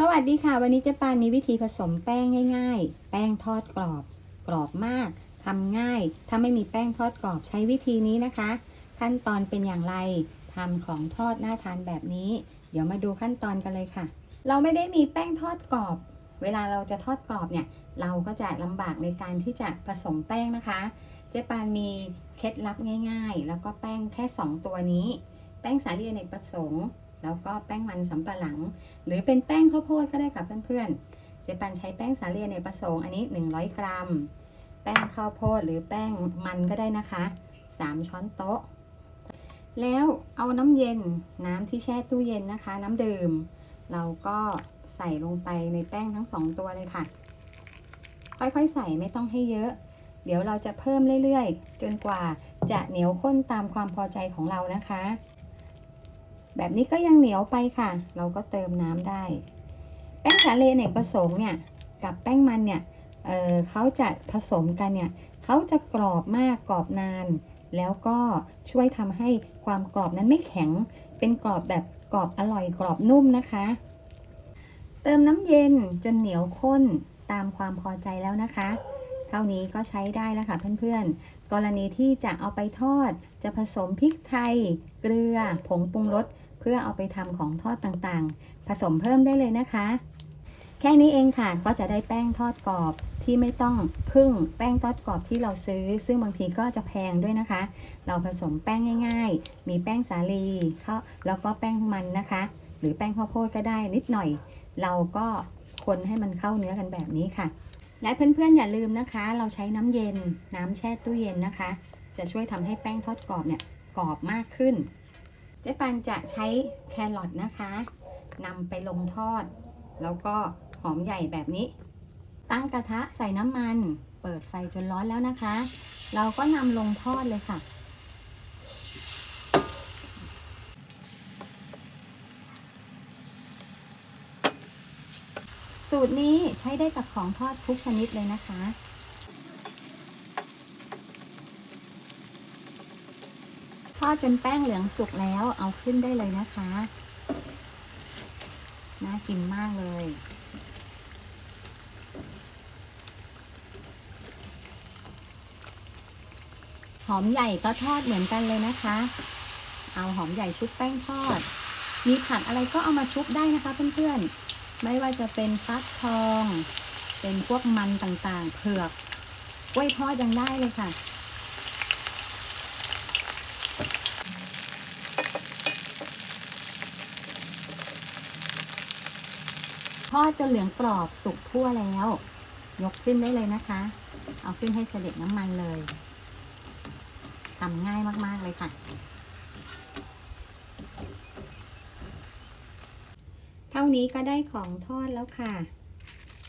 สวัสดีค่ะ วันนี้เจ๊ปานมีวิธีผสมแป้งง่ายๆ แป้งทอดกรอบ กรอบมากทำง่าย ถ้าไม่มีแป้งทอดกรอบใช้วิธีนี้นะคะ ขั้นตอนเป็นอย่างไรทำของทอดน่าทานแบบนี้ เดี๋ยวมาดูขั้นตอนกันเลยค่ะ เราไม่ได้มีแป้งทอดกรอบ เวลาเราจะทอดกรอบเนี่ย เราก็จะลำบากในการที่จะผสมแป้งนะคะ เจ๊ปานมีเคล็ดลับง่าย ๆ แล้วก็แป้งแค่ 2 ตัวนี้ แป้งสาลีอเนกประสงค์ แล้วก็แป้งมันสำปะหลัง หรือเป็นแป้งข้าวโพดก็ได้ค่ะเพื่อนๆ เจ๊ปันใช้แป้งสาลีอเนประสงค์อันนี้ 100 กรัม แป้งข้าวโพดหรือแป้งมันก็ได้นะคะ 3 ช้อนโต๊ะ แล้วเอาน้ำเย็นน้ำที่แช่ตู้เย็นนะคะ น้ำดื่ม เราก็ใส่ลงไปในแป้งทั้ง 2 ตัวเลยค่ะ ค่อยๆใส่ไม่ต้องให้เยอะ เดี๋ยวเราจะเพิ่มเรื่อยๆ จนกว่าจะเหนียวข้นตามความพอใจของเรานะคะ แบบนี้ก็ยังเหนียวไปค่ะ เราก็เติมน้ำได้ แป้งสาลีเนกประสงค์เนี่ย กับแป้งมันเนี่ยเเขาจะผสมกันเนี่ยเขาจะกรอบมากกรอบนาน แล้วก็ช่วยทำให้ความกรอบนั้นไม่แข็ง เป็นกรอบแบบกรอบอร่อยกรอบนุ่มนะคะ เติมน้ำเย็นจนเหนียวข้นตามความพอใจแล้วนะคะ เท่านี้ก็ใช้ได้แล้วค่ะเพื่อนๆ กรณีที่จะเอาไปทอด จะผสมพริกไทย เกลือ ผงปรุงรส พื่อเอาไปทำของทอดต่างๆ ผสมเพิ่มได้เลยนะคะ แค่นี้เองค่ะก็จะได้แป้งทอดกรอบที่ไม่ต้องพึ่งแป้งทอดกรอบที่เราซื้อ ซึ่งบางทีก็จะแพงด้วยนะคะ เราผสมแป้งง่าย ๆ มีแป้งสาลีข้าวแล้วก็แป้งมันนะคะ หรือแป้งข้าวโพดก็ได้นิดหน่อย เราก็คนให้มันเข้าเนื้อกันแบบนี้ค่ะ และเพื่อนๆอย่าลืมนะคะ เราใช้น้ำเย็นน้ำแช่ตู้เย็นนะคะ จะช่วยทำให้แป้งทอดกรอบเนี่ยกรอบมากขึ้น จ๊ปันจะใช้แครอทนะคะนำไปลงทอด แล้วก็หอมใหญ่แบบนี้ ตั้งกระทะใส่น้ำมัน เปิดไฟจนร้อนแล้วนะคะ เราก็นำลงทอดเลยค่ะ สูตรนี้ใช้ได้กับของทอดทุกชนิดเลยนะคะ อดจนแป้งเหลืองสุกแล้วเอาขึ้นได้เลยนะคะ น่ากินมากเลย หอมใหญ่ก็ทอดเหมือนกันเลยนะคะ เอาหอมใหญ่ชุบแป้งทอด มีผักอะไรก็เอามาชุบได้นะคะเพื่อนๆ ไม่ว่าจะเป็นฟักทอง เป็นพวกมันต่างๆ เผือกกล้วยทอดยังได้เลยค่ะ ดจนเหลืองกรอบสุกทั่วแล้ว ยกขึ้นได้เลยนะคะ เอาขึ้นให้เสด็จน้ำมันเลยทำง่ายมากๆเลยค่ะ เท่านี้ก็ได้ของทอดแล้วค่ะ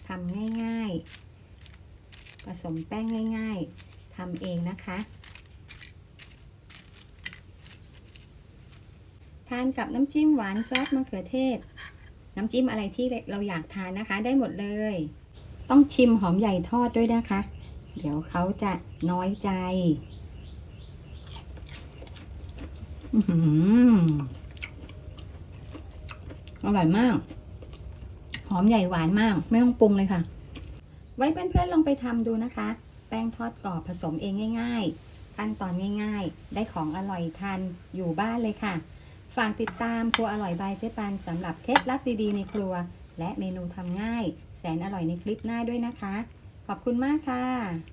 ทำง่ายๆ ผสมแป้งง่ายๆทำเองนะคะ ทานกับน้ำจิ้มหวานซอสมะเขือเทศ น้ำจิ้มอะไรที่เราอยากทานนะคะ ได้หมดเลย ต้องชิมหอมใหญ่ทอดด้วยนะคะ เดี๋ยวเขาจะน้อยใจอืออร่อยมาก หอมใหญ่หวานมาก ไม่ต้องปรุงเลยค่ะ ไว้เพื่อนๆลองไปทำดูนะคะ แป้งทอดกรอบผสมเองง่าย ๆ ขั้นตอนง่าย ๆ ได้ของอร่อยทานอยู่บ้านเลยค่ะ ฝากติดตามครัวอร่อยบายเจ๊ปันสำหรับเคล็ดลับดีๆในครัว และเมนูทำง่าย แสนอร่อยในคลิปหน้าด้วยนะคะ ขอบคุณมากค่ะ